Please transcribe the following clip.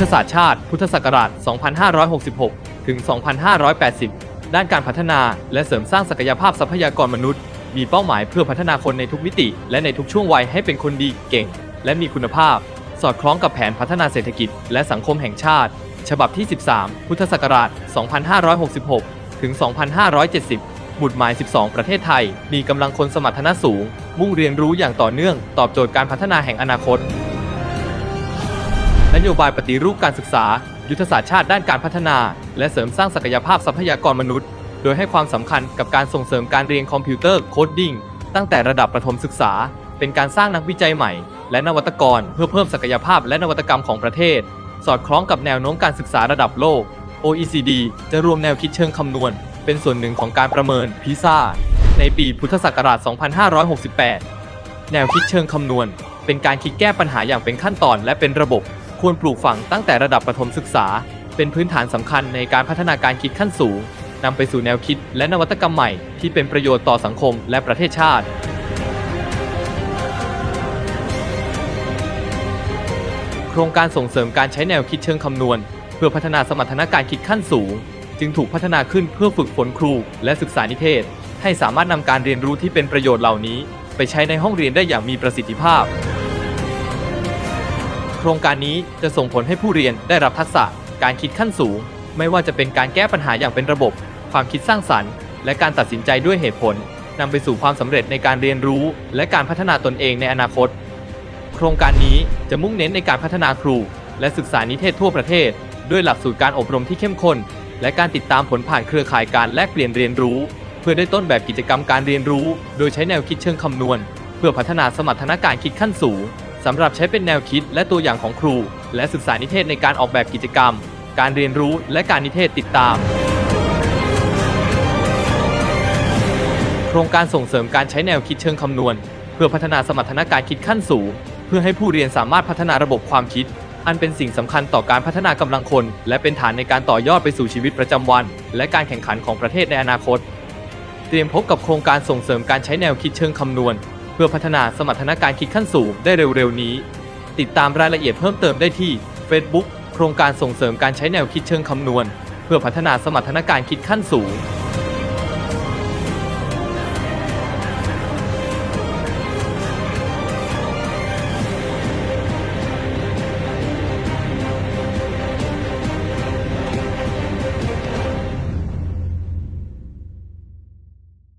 ธศาสตร์ชาติ พุทธศักราช 2566 ถึง 2580 ด้านการพัฒนาและเสริมสร้างศักยภาพทรัพยากรมนุษย์ มีเป้าหมายเพื่อพัฒนาคนในทุกมิติ และในทุกช่วงวัยให้เป็นคนดีเก่ง และมีคุณภาพ สอดคล้องกับแผนพัฒนาเศรษฐกิจ และสังคมแห่งชาติ ฉบับที่ 13 พุทธศักราช 2566 ถึง 2570หมุดหมาย 12 ประเทศไทย มีกำลังคนสมรรถนะสูง มุ่งเรียนรู้อย่างต่อเนื่อง ตอบโจทย์การพัฒนาแห่งอนาคต นโยบายปฏิรูปการศึกษา ยุทธศาสตร์ชาติด้านการพัฒนา และเสริมสร้างศักยภาพทรัพยากรมนุษย์ โดยให้ความสำคัญกับการส่งเสริมการเรียนคอมพิวเตอร์โคดดิ้งตั้งแต่ระดับประถมศึกษา เป็นการสร้างนักวิจัยใหม่ และนวัตกรเพื่อเพิ่มศักยภาพและนวัตกรรมของประเทศ สอดคล้องกับแนวโน้มการศึกษาระดับโลก OECD จะรวมแนวคิดเชิงคำนวณ เป็นส่วนหนึ่งของการประเมินพิซ่าในปีพุทธศักราช 2568 แนวคิดเชิงคำนวณ เป็นการคิดแก้ปัญหาอย่างเป็นขั้นตอนและเป็นระบบ ควรปลูกฝังตั้งแต่ระดับประถมศึกษา เป็นพื้นฐานสำคัญในการพัฒนาการคิดขั้นสูงนำไปสู่แนวคิดและนวัตกรรมใหม่ที่เป็นประโยชน์ต่อสังคมและประเทศชาติ โครงการส่งเสริมการใช้แนวคิดเชิงคำนวณ เพื่อพัฒนาสมรรถนะการคิดขั้นสูง จึงถูกพัฒนาขึ้นเพื่อฝึกฝนครูและศึกษานิเทศ ให้สามารถนำการเรียนรู้ที่เป็นประโยชน์เหล่านี้ ไปใช้ในห้องเรียนได้อย่างมีประสิทธิภาพ โครงการนี้จะส่งผลให้ผู้เรียนได้รับทักษะการคิดขั้นสูง ไม่ว่าจะเป็นการแก้ปัญหาอย่างเป็นระบบ ความคิดสร้างสรรค์ และการตัดสินใจด้วยเหตุผลนำไปสู่ความสำเร็จในการเรียนรู้ และการพัฒนาตนเองในอนาคต โครงการนี้จะมุ่งเน้นในการพัฒนาครู และศึกษานิเทศทั่วประเทศ ด้วยหลักสูตรการอบรมที่เข้มข้น และการติดตามผลผ่านเครือข่ายการแลกเปลี่ยนเรียนรู้ เพื่อได้ต้นแบบกิจกรรมการเรียนรู้ โดยใช้แนวคิดเชิงคำนวณ เพื่อพัฒนาสมรรถนะการคิดขั้นสูง สำหรับใช้เป็นแนวคิดและตัวอย่างของครู และศึกษานิเทศในการออกแบบกิจกรรม การเรียนรู้และการนิเทศติดตาม โครงการส่งเสริมการใช้แนวคิดเชิงคำนวณ เพื่อพัฒนาสมรรถนะการคิดขั้นสูง เพื่อให้ผู้เรียนสามารถพัฒนาระบบความคิด อันเป็นสิ่งสำคัญต่อการพัฒนากำลังคน และเป็นฐานในการต่อยอดไปสู่ชีวิตประจำวัน และการแข่งขันของประเทศในอนาคต เตรียมพบกับโครงการส่งเสริมการใช้แนวคิดเชิงคำนวณ พื่อพัฒนาสมรรถนะการคิดขั้นสูงได้เร็วๆนี้ ติดตามรายละเอียดเพิ่มเติมได้ที่ Facebook โครงการส่งเสริมการใช้แนวคิดเชิงคำนวณ เพื่อพัฒนาสมรรถนะการคิดขั้นสูง